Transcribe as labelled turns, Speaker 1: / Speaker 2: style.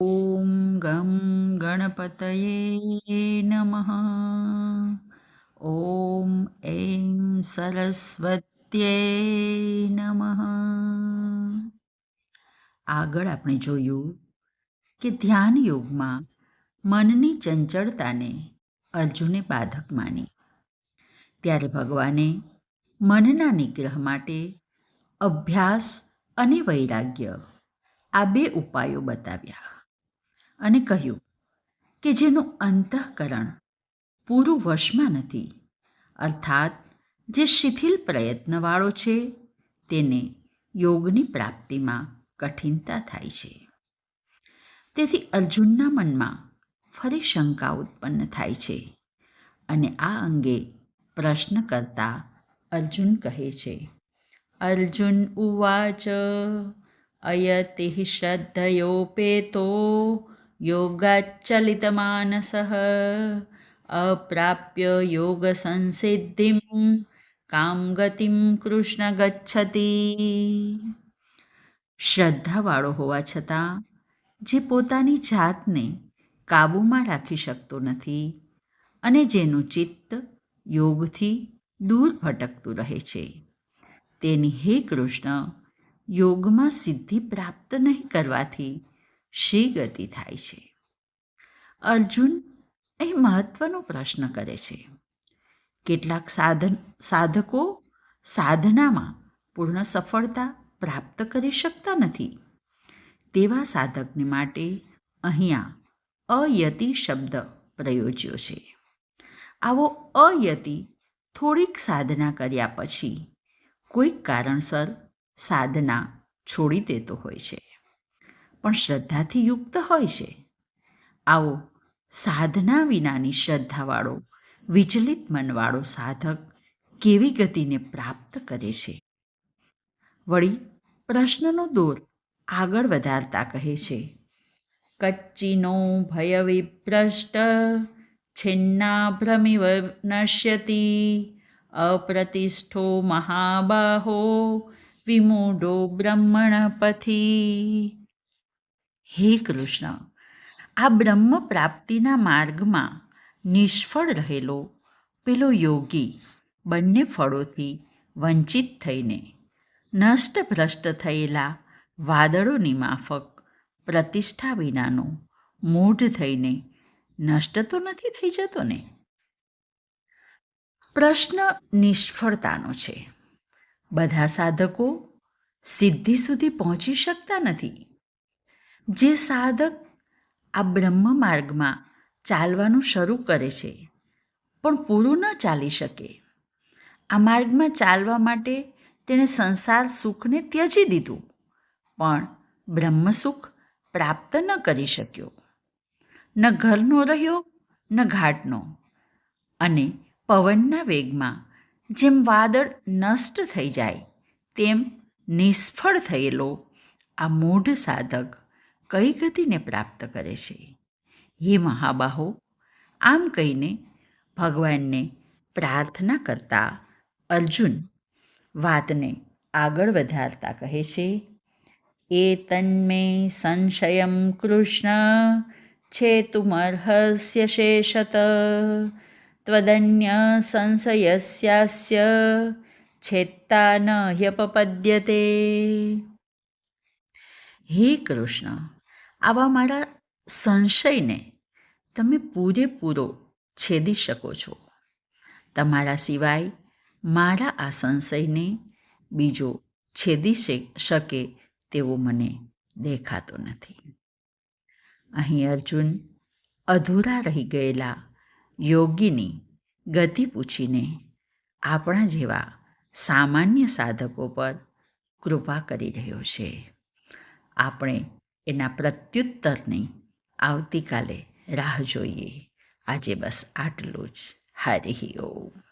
Speaker 1: ઓમ ગમ ગણપતયે નમઃ ઓમ એમ સરસ્વત્યે નમઃ આગળ આપણે જોયું કે ધ્યાન યોગમાં મનની ચંચળતાને અર્જુને બાધક માની. ત્યારે ભગવાને મનના નિગ્રહ માટે અભ્યાસ અને વૈરાગ્ય આ બે ઉપાયો બતાવ્યા. અને કહ્યું, કે જેનું અંતઃકરણ પૂરું વશમાં નથી. અર્થાત, જે શિથિલ પ્રયત્નવાળો છે, તેને યોગની પ્રાપ્તિમાં કઠિનતા થાય છે. તેથી અર્જુનના મનમાં ફરી શંકા ઉત્પન્ન થાય છે અને આ અંગે પ્રશ્ન કરતા અર્જુન કહે છે, અર્જુન ઉવાચ, અયતિ શ્રદ્ધયોપેતો યોગાચલિતમાનસઃ અપ્રાપ્ય યોગ સંસિદ્ધિમ કામ ગતિમ કૃષ્ણ ગચ્છતી શ્રદ્ધાવાળો હોવા છતાં, જે પોતાની જાતને કાબૂમાં રાખી શકતો નથી અને જેનું ચિત્ત યોગથી દૂર ભટકતું રહે છે, તેની હે કૃષ્ણ, યોગમાં સિદ્ધિ પ્રાપ્ત નહીં કરવાથી શી ગતિ થાય છે. અર્જુન અહીં મહત્વનો પ્રશ્ન કરે છે. કેટલાક સાધન, સાધકો સાધનામાં પૂર્ણ સફળતા પ્રાપ્ત કરી શકતા નથી. તેવા સાધકને માટે અહીંયા અયતિ શબ્દ પ્રયોજ્યો છે. આવો અયતિ થોડીક સાધના કર્યા પછી કોઈક કારણસર સાધના છોડી દેતો હોય છે. પણ શ્રદ્ધાથી યુક્ત હોય છે. આવો સાધના વિનાની શ્રદ્ધાવાળો, વિચલિત મનવાળો સાધક કેવી ગતિને પ્રાપ્ત કરે છે? વળી પ્રશ્નનો દોર આગળ વધારતા કહે છે, કચ્ચીનો ભય વિભ્રષ્ટ છિન્ના ભ્રમિવ નશ્યતિ, અપ્રતિષ્ઠો મહાબાહો, વિમૂઢો બ્રહ્મણ પથી હે કૃષ્ણ, આ બ્રહ્મ પ્રાપ્તિના માર્ગમાં નિષ્ફળ રહેલો પેલો યોગી બંને ફળોથી વંચિત થઈને નષ્ટ ભ્રષ્ટ થયેલા વાદળોની માફક પ્રતિષ્ઠા વિનાનો મૂઢ થઈને નષ્ટ તો નથી થઈ જતો ને? પ્રશ્ન નિષ્ફળતાનો છે. બધા સાધકો સિદ્ધિ સુધી પહોંચી શકતા નથી. જે સાધક આ બ્રહ્મ માર્ગમાં ચાલવાનું શરૂ કરે છે, પણ પૂરું ન ચાલી શકે. આ માર્ગમાં ચાલવા માટે તેણે સંસાર સુખને ત્યજી દીધું, પણ બ્રહ્મ સુખ પ્રાપ્ત ન કરી શક્યો. ન ઘરનો રહ્યો, ન ઘાટનો. અને પવનના વેગમાં જેમ વાદળ નષ્ટ થઈ જાય, તેમ નિષ્ફળ થયેલો આ મૂઢ સાધક કઈ ગતિને પ્રાપ્ત કરે છે? હે મહાબાહો, આમ કહીને ભગવાનને પ્રાર્થના કરતા અર્જુન વાતને આગળ વધારતા કહે છે એ તન્મે સંશયમ કૃષ્ણ છે તુમર્હસ્ય શેષત, ત્વદન્ય સંશયસ્યાસ્ય, છેત્તા ન હ્યપપદ્યતે હે કૃષ્ણ આવા મારા સંશયને તમે પૂરેપૂરો છેદી શકો છો. તમારા સિવાય મારા આ સંશયને બીજો છેદી શકે તેવો મને દેખાતો નથી. અહીં અર્જુન અધૂરા રહી ગયેલા યોગીની ગતિ પૂછીને આપણા જેવા સામાન્ય સાધકો પર કૃપા કરી રહ્યો છે. આપણે એના પ્રત્યુત્તરની આવતીકાલે રાહ જોઈએ. આજે બસ આટલું જ. હરિ ઓમ.